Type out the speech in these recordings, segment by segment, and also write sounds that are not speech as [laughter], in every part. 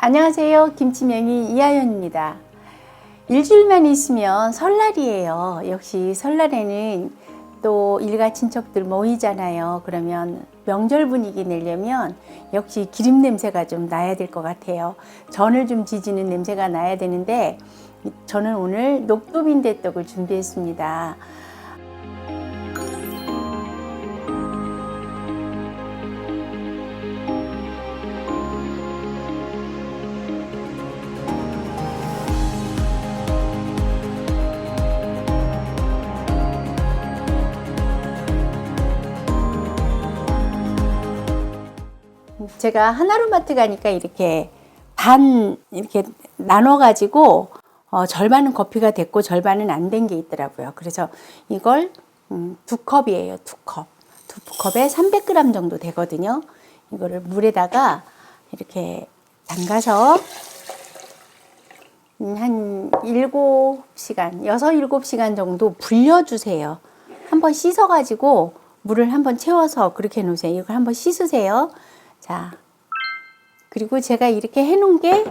안녕하세요. 김치명이 이하연입니다. 일주일만 있으면 설날이에요. 역시 설날에는 또 일가 친척들 모이잖아요. 그러면 명절 분위기 내려면 역시 기름 냄새가 좀 나야 될 것 같아요. 전을 좀 지지는 냄새가 나야 되는데 저는 오늘 녹두빈대떡을 준비했습니다. 제가 하나로마트 가니까 이렇게 반 이렇게 나눠 가지고 어, 절반은 커피가 됐고 절반은 안 된 게 있더라고요. 그래서 이걸 음, 두 컵이에요. 두 컵. 두 컵에 300g 정도 되거든요. 이거를 물에다가 이렇게 담가서 음, 한 7시간, 6, 7시간 정도 불려주세요. 한번 씻어가지고 물을 한번 채워서 그렇게 놓으세요. 이걸 한번 씻으세요. 자, 그리고 제가 이렇게 해놓은 게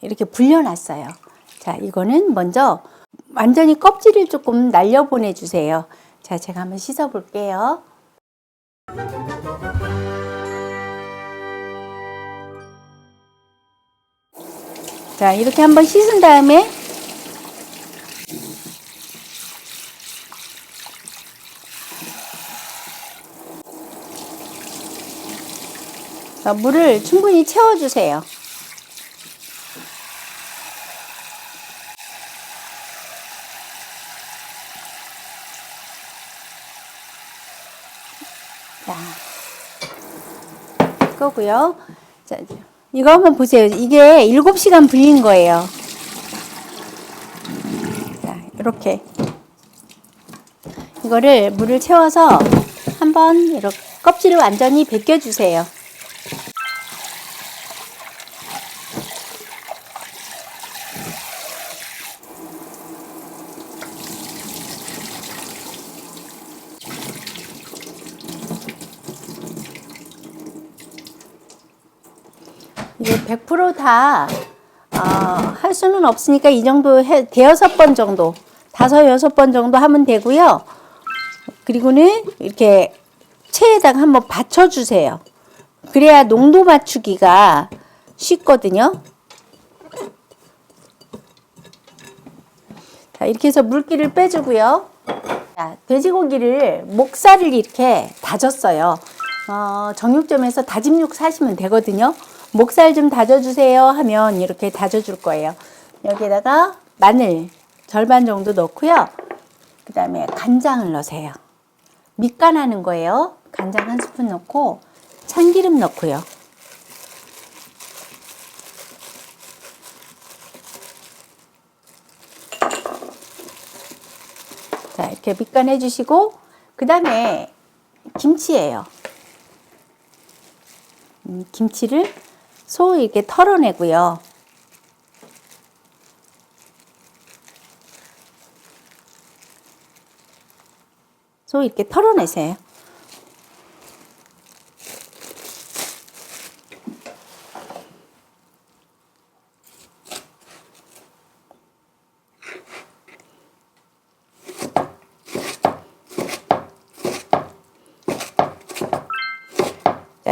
이렇게 불려놨어요. 자, 이거는 먼저 완전히 껍질을 조금 날려 보내주세요. 자, 제가 한번 씻어 볼게요. 자, 이렇게 한번 씻은 다음에 물을 충분히 채워주세요. 자, 끄고요. 자, 이거 한번 보세요. 이게 7시간 불린 거예요. 자, 이렇게. 이거를 물을 채워서 한번 이렇게 껍질을 완전히 벗겨주세요. 100%다 어, 할 수는 없으니까 이 정도 해, 대여섯 번 정도, 다섯 여섯 번 정도 하면 되고요. 그리고는 이렇게 체에다가 한번 받쳐주세요. 그래야 농도 맞추기가 쉽거든요. 자, 이렇게 해서 물기를 빼주고요. 자, 돼지고기를 목살을 이렇게 다졌어요. 어, 정육점에서 다짐 육 사시면 되거든요. 목살 좀 다져주세요 하면 이렇게 다져줄 거예요. 여기에다가 마늘 절반 정도 넣고요. 그 다음에 간장을 넣으세요. 밑간 하는 거예요. 간장 한 스푼 넣고 참기름 넣고요. 자, 이렇게 밑간 해 주시고 그 다음에 김치예요. 음, 김치를 소 이렇게 털어내고요. 소 이렇게 털어내세요.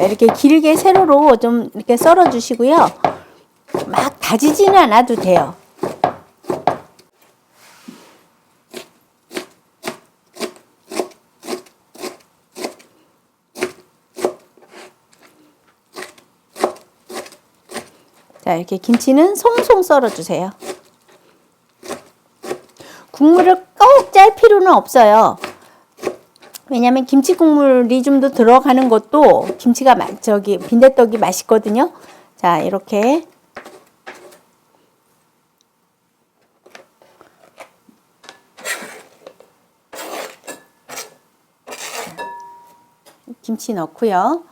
이렇게 길게 세로로 좀 이렇게 썰어 주시고요. 막 다지지는 않아도 돼요. 자, 이렇게 김치는 송송 썰어 주세요. 국물을 꼭 짤 필요는 없어요. 왜냐면 김치 국물이 좀 더 들어가는 것도 김치가 마- 저기 빈대떡이 맛있거든요. 자, 이렇게 김치 넣고요.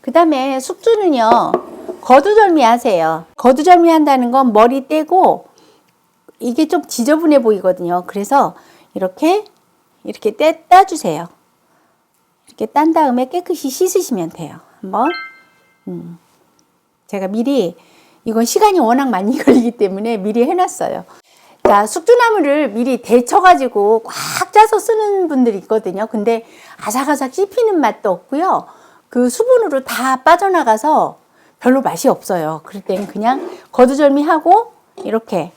그 다음에 숙주는요, 거두절미 하세요. 거두절미 한다는 건 머리 떼고 이게 좀 지저분해 보이거든요. 그래서 이렇게 이렇게 떼, 따주세요. 이렇게 딴 다음에 깨끗이 씻으시면 돼요. 한번 음. 제가 미리 이건 시간이 워낙 많이 [laughs] 걸리기 때문에 미리 해놨어요. 자, 숙주나물을 미리 데쳐가지고 꽉 짜서 쓰는 분들이 있거든요. 근데 아삭아삭 씹히는 맛도 없고요. 그 수분으로 다 빠져나가서 별로 맛이 없어요. 그럴 때는 그냥 거두절미하고 이렇게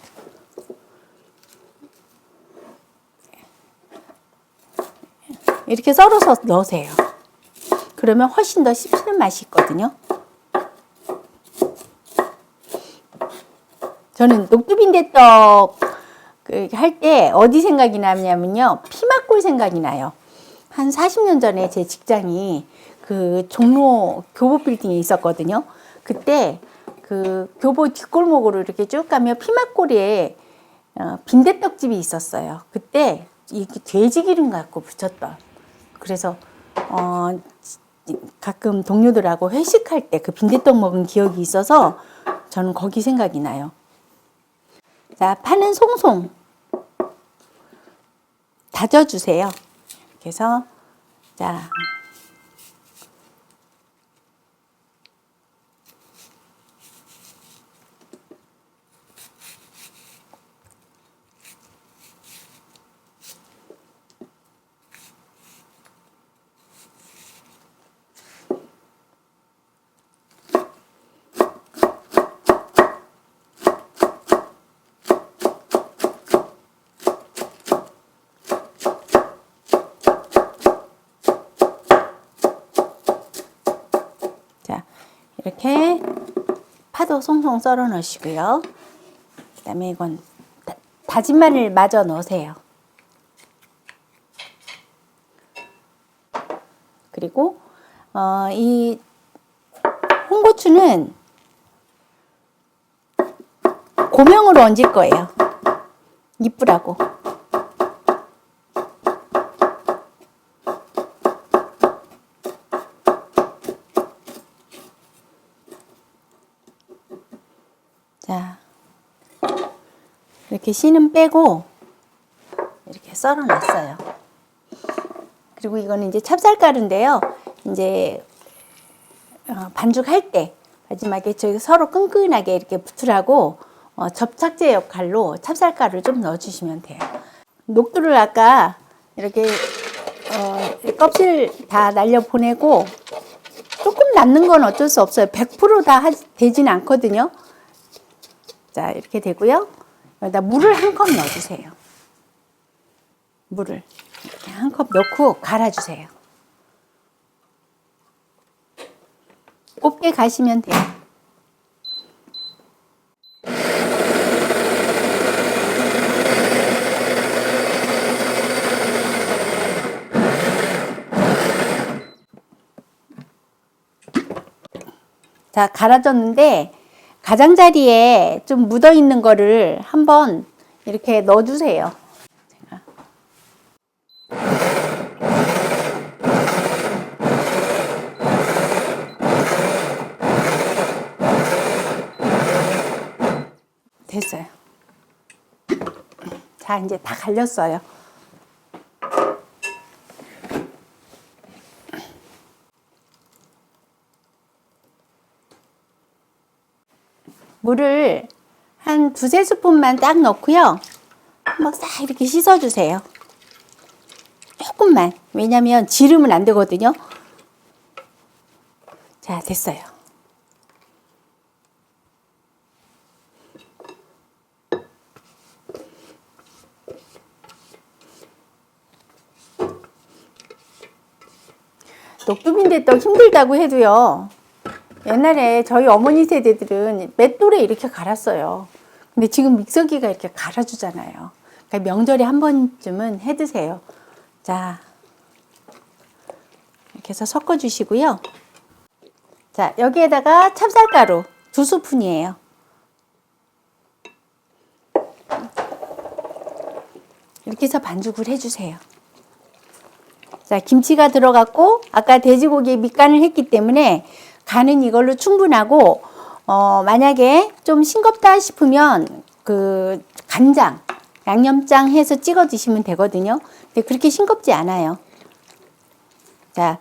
이렇게 썰어서 넣으세요. 그러면 훨씬 더 씹히는 맛이 있거든요. 저는 녹두빈대떡 그할때 어디 생각이 나냐면요. 피막골 생각이 나요. 한 40년 전에 제 직장이 그 종로 교보 빌딩에 있었거든요. 그때 그 교보 뒷골목으로 이렇게 쭉 가면 피막골에 어, 빈대떡집이 있었어요. 그때 이게 돼지 기름 갖고 붙였던. 그래서 어, 가끔 동료들하고 회식할 때 그 빈대떡 먹은 기억이 있어서 저는 거기 생각이 나요. 자, 파는 송송 다져주세요. 자 자, 이렇게 파도 송송 썰어 넣으시고요. 그 다음에 이건 다, 다진 마늘 마저 넣으세요. 그리고 어, 이 홍고추는 고명으로 얹을 거예요. 이쁘라고. 이렇게 씨는 빼고 이렇게 썰어 놨어요. 그리고 이거는 이제 찹쌀가루인데요. 이제 어, 반죽할 때 마지막에 저희 서로 끈끈하게 이렇게 붙으라고 어, 접착제 역할로 찹쌀가루를 좀 넣어주시면 돼요. 녹두를 아까 이렇게 어, 껍질 다 날려 보내고 조금 남는 건 어쩔 수 없어요. 100%다 되진 않거든요. 자, 이렇게 되고요. 여기다 물을 한 컵 넣어주세요. 물을 한컵 넣고 갈아주세요. 곱게 가시면 돼요. 자, 갈아졌는데 가장자리에 좀 묻어 있는 거를 한번 이렇게 넣어주세요. 됐어요. 자, 이제 다 갈렸어요. 물을 한 두세 스푼만 딱 넣고요. 한번 싹 이렇게 씻어주세요. 조금만. 왜냐면 지르면 안 되거든요. 자, 됐어요. 녹두빈대떡 힘들다고 해도요. 옛날에 저희 어머니 세대들은 맷돌에 이렇게 갈았어요. 근데 지금 믹서기가 이렇게 갈아주잖아요. 그러니까 명절에 한 번쯤은 해 드세요. 자, 이렇게 해서 섞어 주시고요. 자, 여기에다가 찹쌀가루 두 스푼이에요. 이렇게 해서 반죽을 해주세요. 자, 김치가 들어갔고, 아까 돼지고기에 밑간을 했기 때문에 간은 이걸로 충분하고, 어, 만약에 좀 싱겁다 싶으면 그 간장, 양념장 해서 찍어 드시면 되거든요. 근데 그렇게 싱겁지 않아요. 자,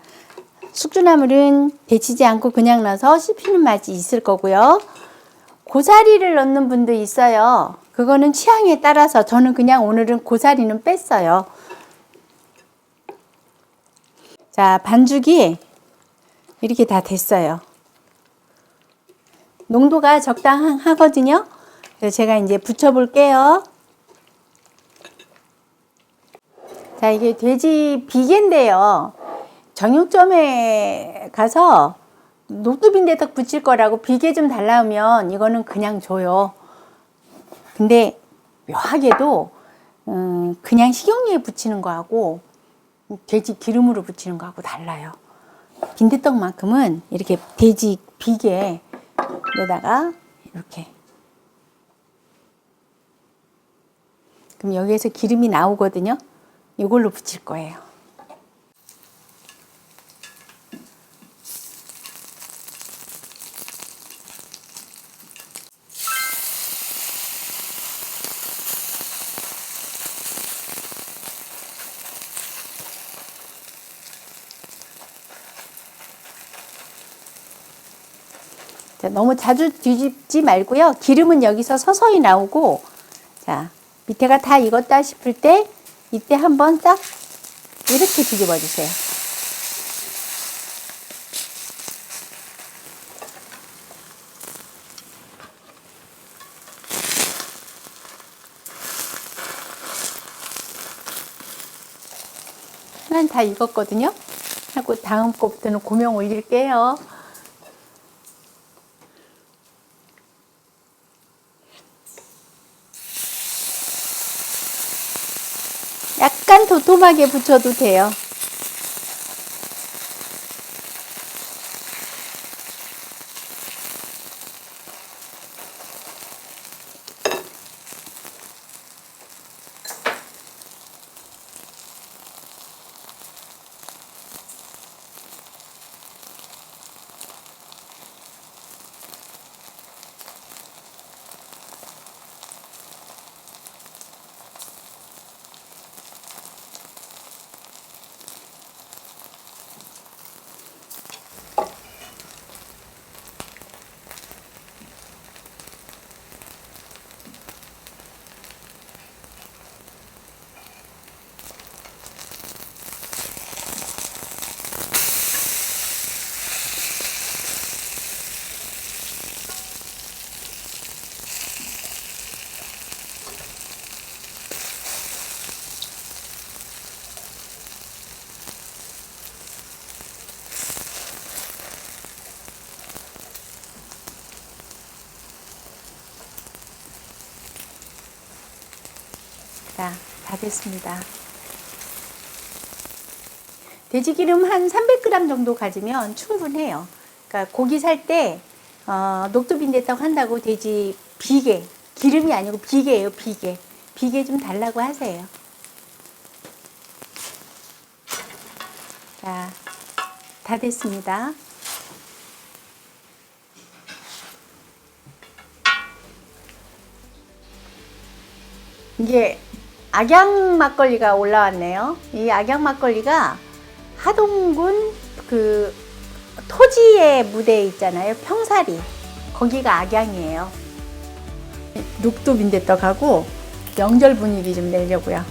숙주나물은 데치지 않고 그냥 넣어서 씹히는 맛이 있을 거고요. 고사리를 넣는 분도 있어요. 그거는 취향에 따라서 저는 그냥 오늘은 고사리는 뺐어요. 자, 반죽이 이렇게 다 됐어요. 농도가 적당하거든요. 그래서 제가 이제 붙여볼게요. 자, 이게 돼지 비계인데요. 정육점에 가서 녹두빈대떡 붙일 거라고 비계 좀 달라면 이거는 그냥 줘요. 근데 묘하게도 음, 그냥 식용유에 붙이는 거하고 돼지 기름으로 붙이는 거하고 달라요. 빈대떡만큼은 이렇게 돼지 비계에다가 이렇게 그럼 여기에서 기름이 나오거든요. 이걸로 붙일 거예요. 자, 너무 자주 뒤집지 말고요. 기름은 여기서 서서히 나오고, 자, 밑에가 다 익었다 싶을 때, 이때 한번 딱 이렇게 뒤집어 주세요. 하나는 다 익었거든요. 하고 다음 거부터는 고명 올릴게요. 약간 도톰하게 붙여도 돼요. 자, 다 됐습니다. 돼지기름 한 300g 정도 가지면 충분해요. 그러니까 고기 살때 어, 녹두빈대떡 한다고 돼지 비계, 기름이 아니고 비계예요, 비계. 비계 좀 달라고 하세요. 자, 다 됐습니다. 이게 악양 막걸리가 올라왔네요. 이 악양 막걸리가 하동군 그 토지의 무대 있잖아요. 평사리. 거기가 악양이에요. 녹두 빈대떡하고 명절 분위기 좀 내려고요.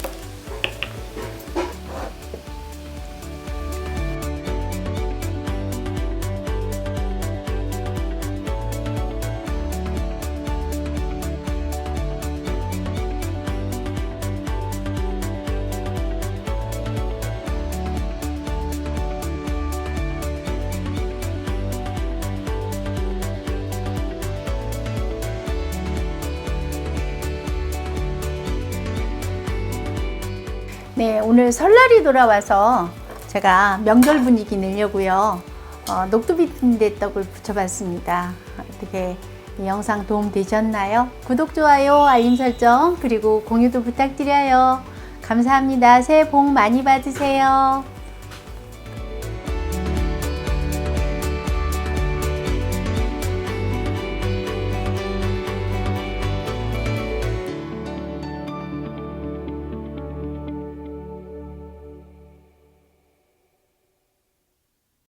오늘 설날이 돌아와서 제가 명절 분위기 내려고요. 어, 녹두빈대떡을 붙여봤습니다. 어떻게 이 영상 도움 되셨나요? 구독, 좋아요, 알림 설정, 그리고 공유도 부탁드려요. 감사합니다. 새해 복 많이 받으세요.